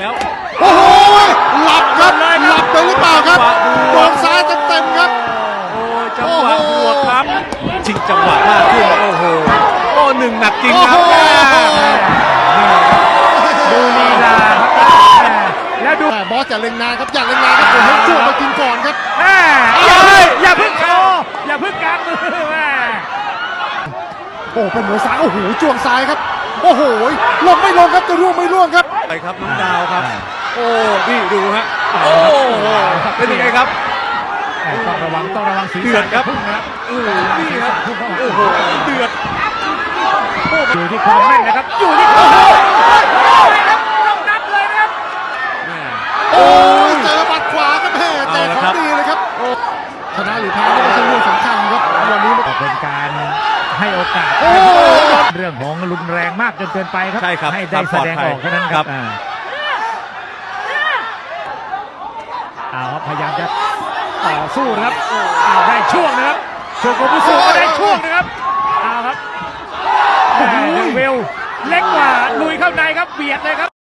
แล้วโอ้โหหลับครับหมดเลยครับหลับไปหรือเปล่าครับจังหวะบวกโดนซ้ายเต็มๆครับ โอ้ยจังหวะโอ้บโหวกครับชิงจังหวะมากขึ้นโอ้โหโอ้หนึ่งหนักจริงครับโอ้โหดูลีลาครับแล้วดูแม่บอสอย่าเล็งนานครับอย่าเล็งนานครับผมให้ช่วงมากินก่อนครับแม่อย่าเพิ่งอย่าเพิ่งโชว์อย่าเพิ่งกางมือแม่โอ้เป็นมวยซ้ายโอ้โหจ้วงซ้ายครับ โอ้โหลงไม่ลงครับจะร่วงไม่ร่วงครับ ไปครับน้องดาวครับ โอ้นี่ดูฮะโอ้โหเป็นยังไงครับต้องระวังต้องระวังศีรเดือษะดครับพุ่งนะครับโอ้โหนี่ครับโอ้โหเดือดอยู่ที่ความแม่นนะครับอยู่ที่ความแม่นนะครับต้องนับเลยนะครับแม่โอ้ยเจอบัดขวาครับแม่แต่เอาละขอครังบดีเลยครับโอ้ชนะหรือแพ้นี่ไม่ใช่เรื่องสำคัญครับวันนี้ก็เป็นการ ให้โอกาส โอ้เรื่องของรุนแรงมากจนเกินไปครับ ใช่ครับให้ได้แสดงออกแค่นั้นครับ อ่าเอาครับพยายามจะต่อสู้นะครับเอาได้ช่วงนะครับโชโกบุสุก็ได้ช่วงนะครับเอาครับแหม่เดอะเวลเล็กกว่าลุยเข้าในครับเบียดเลยครับ